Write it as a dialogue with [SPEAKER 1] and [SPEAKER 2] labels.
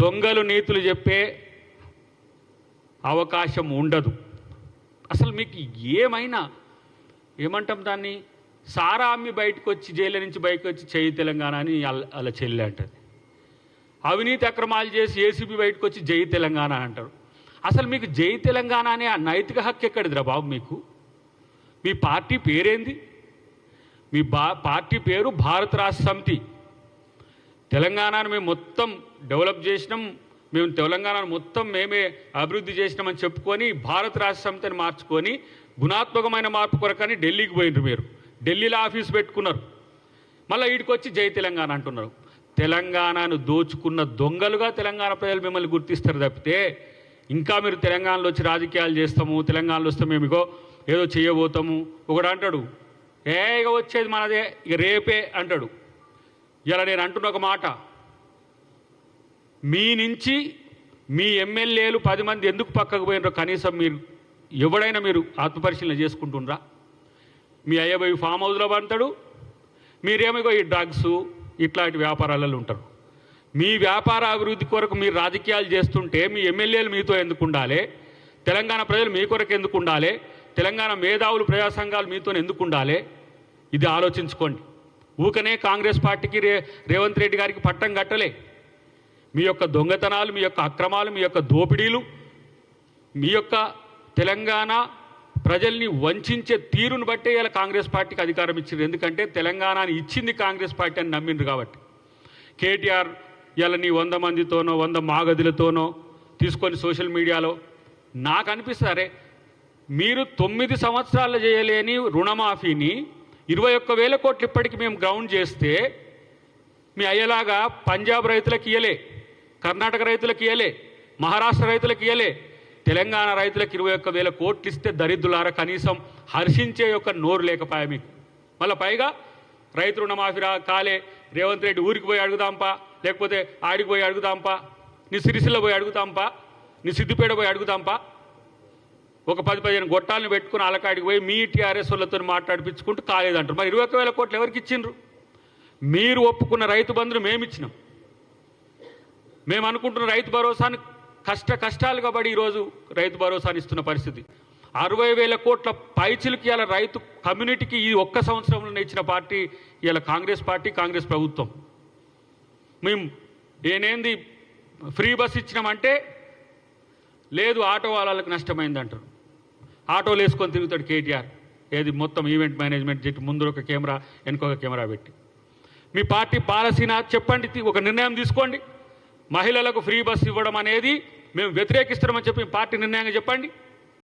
[SPEAKER 1] దొంగలు నీతులు చెప్పే అవకాశం ఉండదు. అసలు మీకు ఏమైనా ఏమంటాం దాన్ని? సారా అమ్మి బయటకు వచ్చి జైలు నుంచి బయటకు వచ్చి చేయి తెలంగాణ అని అలా చెల్లి అంటది. అవినీతి అక్రమాలు చేసి ఏసీబీ బయటకు వచ్చి జై తెలంగాణ అంటారు. అసలు మీకు జై తెలంగాణ అనే ఆ నైతిక హక్కు ఎక్కడిదిరా బాబు మీకు? మీ పార్టీ పేరేంది? మీ బా పార్టీ పేరు భారత రాష్ట్ర సమితి. తెలంగాణను మేము మొత్తం డెవలప్ చేసినాం. మేము తెలంగాణను మొత్తం మేమే అభివృద్ధి చేసినామని చెప్పుకొని భారత రాష్ట్ర సమితిని మార్చుకొని గుణాత్మకమైన మార్పు కొరకని ఢిల్లీకి పోయినారు మీరు. ఢిల్లీలో ఆఫీస్ పెట్టుకున్నారు. మళ్ళీ వీడికి వచ్చి జై తెలంగాణ అంటున్నారు. తెలంగాణను దోచుకున్న దొంగలుగా తెలంగాణ ప్రజలు మిమ్మల్ని గుర్తిస్తారు తప్పితే ఇంకా మీరు తెలంగాణలో వచ్చి రాజకీయాలు చేస్తాము తెలంగాణలో వస్తే మేము ఇగో ఏదో చేయబోతాము. ఒకడు అంటాడు ఏ ఇక వచ్చేది మనదే ఇక రేపే అంటాడు. ఇలా నేను అంటున్న ఒక మాట. మీ నుంచి మీ ఎమ్మెల్యేలు పది మంది ఎందుకు పక్కకు పోయినరో కనీసం మీరు ఎవడైనా మీరు ఆత్మపరిశీలన చేసుకుంటుండ్రా? మీ అయ్యబోయి ఫామ్ హౌస్లో పడతాడు మీరేమిగో ఈ డ్రగ్స్ ఇట్లాంటి వ్యాపారాలలో ఉంటారు. మీ వ్యాపార అభివృద్ధి కొరకు మీరు రాజకీయాలు చేస్తుంటే మీ ఎమ్మెల్యేలు మీతో ఎందుకు ఉండాలి? తెలంగాణ ప్రజలు మీ కొరకు ఎందుకు ఉండాలి? తెలంగాణ మేధావులు ప్రజా సంఘాలు మీతో ఎందుకు ఉండాలి? ఇది ఆలోచించుకోండి. ఊకనే కాంగ్రెస్ పార్టీకి రే రేవంత్ రెడ్డి గారికి పట్టం కట్టలే. మీ యొక్క దొంగతనాలు మీ యొక్క అక్రమాలు మీ యొక్క దోపిడీలు మీ యొక్క తెలంగాణ ప్రజల్ని వంచే తీరును బట్టే ఇలా కాంగ్రెస్ పార్టీకి అధికారం ఇచ్చింది ఎందుకంటే తెలంగాణని ఇచ్చింది కాంగ్రెస్ పార్టీ అని నమ్మిండ్రు కాబట్టి. కేటీఆర్ ఇలా నీ వంద మందితోనో వంద మాగదులతోనో తీసుకొని సోషల్ మీడియాలో నాకు అనిపిస్తారే మీరు తొమ్మిది సంవత్సరాలు చేయలేని రుణమాఫీని ఇరవై ఒక్క వేల కోట్లు ఇప్పటికి మేము గ్రౌండ్ చేస్తే మీ అయ్యేలాగా పంజాబ్ రైతులకు ఇయ్యలే కర్ణాటక రైతులకు ఇయ్యలే మహారాష్ట్ర రైతులకు ఇయ్యలే తెలంగాణ రైతులకు ఇరవై ఒక్క వేల కోట్లు ఇస్తే దరిద్రులారా కనీసం హర్షించే యొక్క నోరు లేకపోయా మీకు? మళ్ళీ పైగా రైతు రుణమాఫీ రా కాలే రేవంత్ రెడ్డి ఊరికి పోయి అడుగుదాంపా లేకపోతే ఆడికి పోయి అడుగుదాంపా నీ సిరిసిల్ల పోయి అడుగుతాంపా నీ సిద్దిపేట పోయి అడుగుతాంపా ఒక పది పదిహేను గొట్టాలను పెట్టుకుని అలకాడికి పోయి మీ టీఆర్ఎస్ వాళ్ళతో మాట్లాడిపించుకుంటూ కాలేదంటారు మరి ఇరవై ఒక వేల కోట్లు ఎవరికి ఇచ్చిండ్రు? మీరు ఒప్పుకున్న రైతు బంధును మేము ఇచ్చినాం మేము అనుకుంటున్న రైతు భరోసాని కష్ట కష్టాలుగా పడి ఈరోజు రైతు భరోసాని ఇస్తున్న పరిస్థితి. అరవై వేల కోట్ల పైచిలకి ఇలా రైతు కమ్యూనిటీకి ఈ ఒక్క సంవత్సరంలో ఇచ్చిన పార్టీ ఇలా కాంగ్రెస్ పార్టీ కాంగ్రెస్ ప్రభుత్వం. మేము ఏనేంది ఫ్రీ బస్ ఇచ్చినామంటే లేదు ఆటో వాళ్ళకి నష్టమైంది అంటారు ఆటోలు వేసుకొని తిరుగుతాడు కేటీఆర్. ఏది మొత్తం ఈవెంట్ మేనేజ్మెంట్ చెట్టు ముందు ఒక కెమెరా వెనుకొక కెమెరా పెట్టి. మీ పార్టీ పాలసీనా? చెప్పండి ఒక నిర్ణయం తీసుకోండి. మహిళలకు ఫ్రీ బస్ ఇవ్వడం అనేది మేము వ్యతిరేకిస్తున్నామని చెప్పి పార్టీ నిర్ణయంగా చెప్పండి.